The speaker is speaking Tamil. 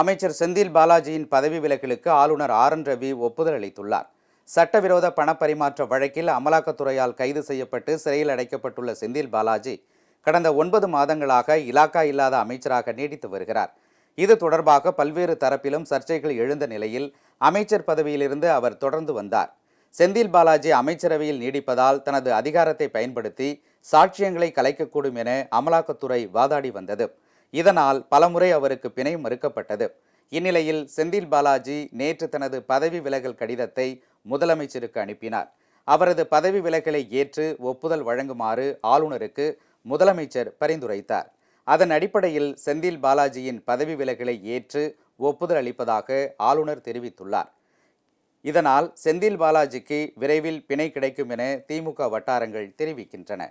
அமைச்சர் செந்தில் பாலாஜியின் பதவி விலகலுக்கு ஆளுநர் ஆர். என். ரவி ஒப்புதல் அளித்துள்ளார். சட்டவிரோத பணப்பரிமாற்ற வழக்கில் அமலாக்கத்துறையால் கைது செய்யப்பட்டு சிறையில் அடைக்கப்பட்டுள்ள செந்தில் பாலாஜி கடந்த ஒன்பது மாதங்களாக இலாக்கா இல்லாத அமைச்சராக நீடித்து வருகிறார். இது தொடர்பாக பல்வேறு தரப்பிலும் சர்ச்சைகள் எழுந்த நிலையில் அமைச்சர் பதவியிலிருந்து அவர் தொடர்ந்து வந்தார். செந்தில் பாலாஜி அமைச்சரவையில் நீடிப்பதால் தனது அதிகாரத்தை பயன்படுத்தி சாட்சியங்களை கலைக்கக்கூடும் என அமலாக்கத்துறை வாதாடி வந்தது. இதனால் பலமுறை அவருக்கு பிணை மறுக்கப்பட்டது. இந்நிலையில் செந்தில் பாலாஜி நேற்று தனது பதவி விலகல் கடிதத்தை முதலமைச்சருக்கு அனுப்பினார். அவரது பதவி விலகலை ஏற்று ஒப்புதல் வழங்குமாறு ஆளுநருக்கு முதலமைச்சர் பரிந்துரைத்தார். அதன் அடிப்படையில் செந்தில் பாலாஜியின் பதவி விலகலை ஏற்று ஒப்புதல் அளிப்பதாக ஆளுநர் தெரிவித்துள்ளார். இதனால் செந்தில் பாலாஜிக்கு விரைவில் பிணை கிடைக்கும் என திமுக வட்டாரங்கள் தெரிவிக்கின்றன.